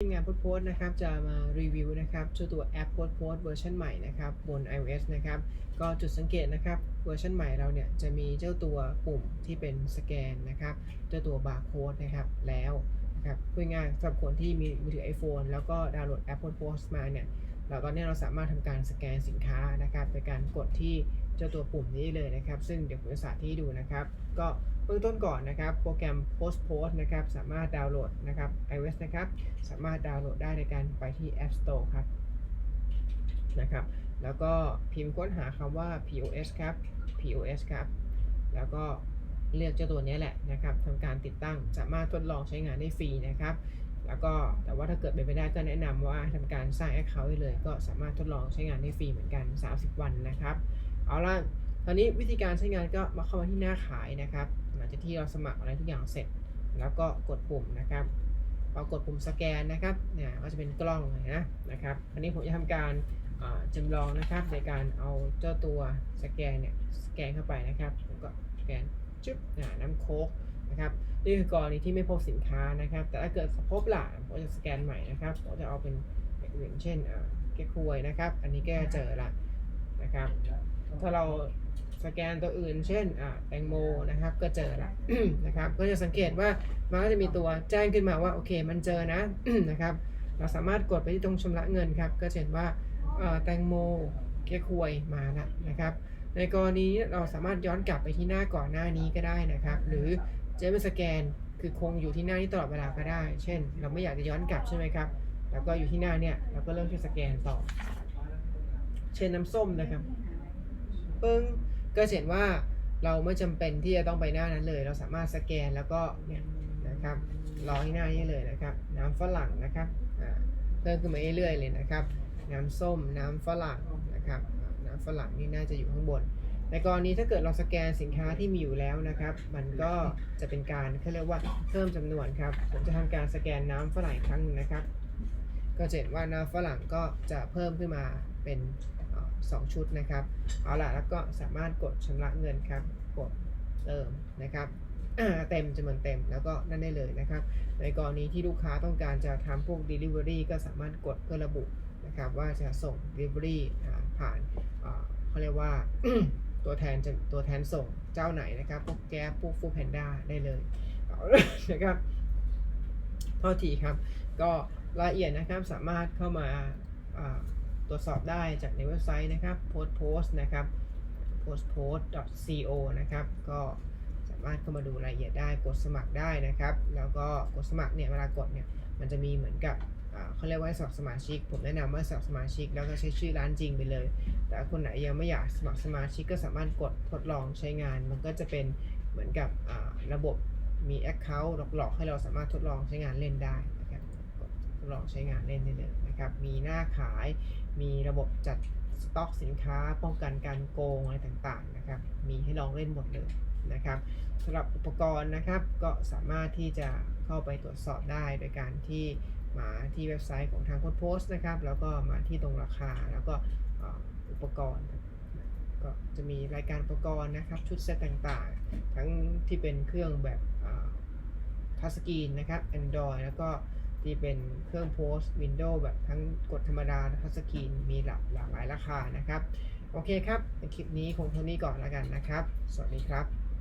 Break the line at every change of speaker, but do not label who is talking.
ทีมงานโพสโพสนะครับจะมารีวิวนะครับเจ้าตัวแอปโพสโพสเวอร์ชันใหม่นะครับบน iOS นะครับก็จุดสังเกตนะครับเวอร์ชันใหม่เราเนี่ยจะมีเจ้าตัวปุ่มที่เป็นสแกนนะครับเจ้าตัวบาร์โค้ดนะครับแล้วนะครับพูดง่ายๆสำหรับคนที่มีมือถือ iPhone แล้วก็ดาวน์โหลดแอปโพสโพสมาเนี่ย เราตอนนี้เราสามารถทำการสแกนสินค้านะครับโดยการกดที่เจ้าตัวปุ่มนี้เลยนะครับ ซึ่งเดี๋ยวผมจะสาธิตให้ดูนะครับ ก็เบื้องต้นก่อนนะครับ โปรแกรม Post Post นะครับ สามารถดาวน์โหลดนะครับ iOS นะครับ สามารถดาวน์โหลดได้ในการไปที่ App Store ครับนะครับ แล้วก็พิมพ์ค้นหาคำว่า POS ครับ POS ครับ แล้วก็เลือกเจ้าตัวนี้แหละนะครับทำการติดตั้งสามารถทดลองใช้งานได้ฟรีนะครับ แล้วก็แต่ว่าถ้าเกิดเป็นไปได้ก็แนะนำว่าทำการสร้าง Account ได้เลย ก็สามารถทดลองใช้งานได้ฟรีเหมือนกัน 30 วันนะครับ เอาล่ะตอนนี้วิธีการใช้งานก็มาเข้ามาที่หน้าขายนะครับ หลังจากที่เราสมัครอะไรทุกอย่างเสร็จ แล้วก็กดปุ่มนะครับพอกดปุ่มสแกนนะครับเนี่ยก็จะเป็นกล้องเลยนะนะครับอันนี้ผมจะทำการอ่าจำลองนะครับในการเอาเจ้าตัวสแกนเนี่ยสแกนเข้าไปนะครับผมก็สแกนจุ๊บอ่าน้ำโค้ก นะครับนี่คือกรณีที่ไม่พบสินค้านะครับ แต่ถ้าเกิดพบล่ะผมจะสแกนใหม่นะครับผมจะเอาเป็นอย่างอื่นเช่นอ่าแก้ควยนะครับ อันนี้แก้เจอละนะครับ ถ้าเราสแกนตัวอื่น เช่นแตงโมนะครับ ก็เจอละนะครับ ก็จะสังเกตว่ามันก็จะมีตัวแจ้งขึ้นมาว่าโอเคมันเจอนะนะครับ เราสามารถกดไปที่ตรงชำระเงินครับ ก็จะเห็นว่าแตงโมเก๊กฮวยมาละนะครับ ในกรณีนี้เราสามารถย้อนกลับไปที่หน้าก่อนหน้านี้ก็ได้นะครับ หรือ จะเป็นสแกนคือคงอยู่ที่หน้านี้ตลอดเวลาก็ได้ เช่น เราไม่อยากจะย้อนกลับใช่ไหมครับ แล้วก็อยู่ที่หน้าเนี่ยเราก็เริ่มที่สแกนต่อ เช่นน้ำส้มนะครับปึ้งก็เห็นว่าเราไม่จำเป็นที่จะต้องไปหน้านั้นเลย เราสามารถสแกนแล้วก็เนี่ยนะครับรอที่หน้านี้เลยนะครับ น้ำฝรั่งนะครับอ่าเพิ่มขึ้นมาเรื่อยๆเลยนะครับ น้ำส้มน้ำฝรั่งนะครับ น้ำฝรั่งนี่น่าจะอยู่ข้างบน ในกรณีถ้าเกิดเราสแกนสินค้าที่มีอยู่แล้วนะครับ มันก็จะเป็นการเขาเรียกว่าเพิ่มจำนวนครับ ผมจะทำการสแกนน้ำฝรั่งครั้งหนึงนะครับ ก็จะเห็นว่าน้ำฝรั่งก็จะเพิ่มขึ้นมาเป็นเอ่อสองชุดนะครับ เอาล่ะแล้วก็สามารถกดชำระเงินครับ กดเติมนะครับเต็มจำนวนเต็มแล้วก็นั่นได้เลยนะครับ ในกรณีที่ลูกค้าต้องการจะทำพวก Delivery ก็สามารถกดเพื่อระบุนะครับ ว่าจะส่ง Delivery อ่ผ่านเขาเรียกว่า ตัวแทนจะตัวแทนส่งเจ้าไหนนะครับพวกแก๊ปพวกฟูแพนด้าได้เลยเนะครับโทษทีครับ ก็รายละเอียดนะครับสามารถเข้ามาาตรวจสอบได้จากในเว็บไซต์นะครับ post post นะครับ postpost.co นะครับ ก็สามารถเข้ามาดูรายละเอียดได้กดสมัครได้นะครับ แล้วก็กดสมัครเนี่ยเวลากดเนี่ยมันจะมีเหมือนกับ เขาเรียกว่าสมัครสมาชิก ผมแนะนำว่าสมัครสมาชิก แล้วก็ใช้ชื่อร้านจริงไปเลย แต่คนไหนยังไม่อยากสมัครสมาชิกก็สามารถกดทดลองใช้งาน มันก็จะเป็นเหมือนกับระบบมี Account หลอกๆให้เราสามารถทดลองใช้งานเล่นได้นะครับกดทดลองใช้งานเล่นได้เลยนะครับมีหน้าขาย มีระบบจัดสต็อกสินค้า ป้องกันการโกงอะไรต่างๆนะครับมีให้ลองเล่นหมดเลยนะครับสำหรับอุปกรณ์นะครับก็สามารถที่จะเข้าไปตรวจสอบได้โดยการที่ มาที่เว็บไซต์ของทางโพสโพสนะครับ แล้วก็มาที่ตรงราคาแล้วก็อุปกรณ์ ก็จะมีรายการอุปกรณ์นะครับ ชุดเซตต่างๆ ทั้งที่เป็นเครื่องแบบทัชสกรีนนะครับ Android แล้วก็ที่เป็นเครื่องโพสต์ Windows แบบทั้งกดธรรมดาทัชสกรีนมีหลากหลากหลายราคานะครับ โอเคครับ ในคลิปนี้คงเท่านี้ก่อนแล้วกันนะครับ สวัสดีครับ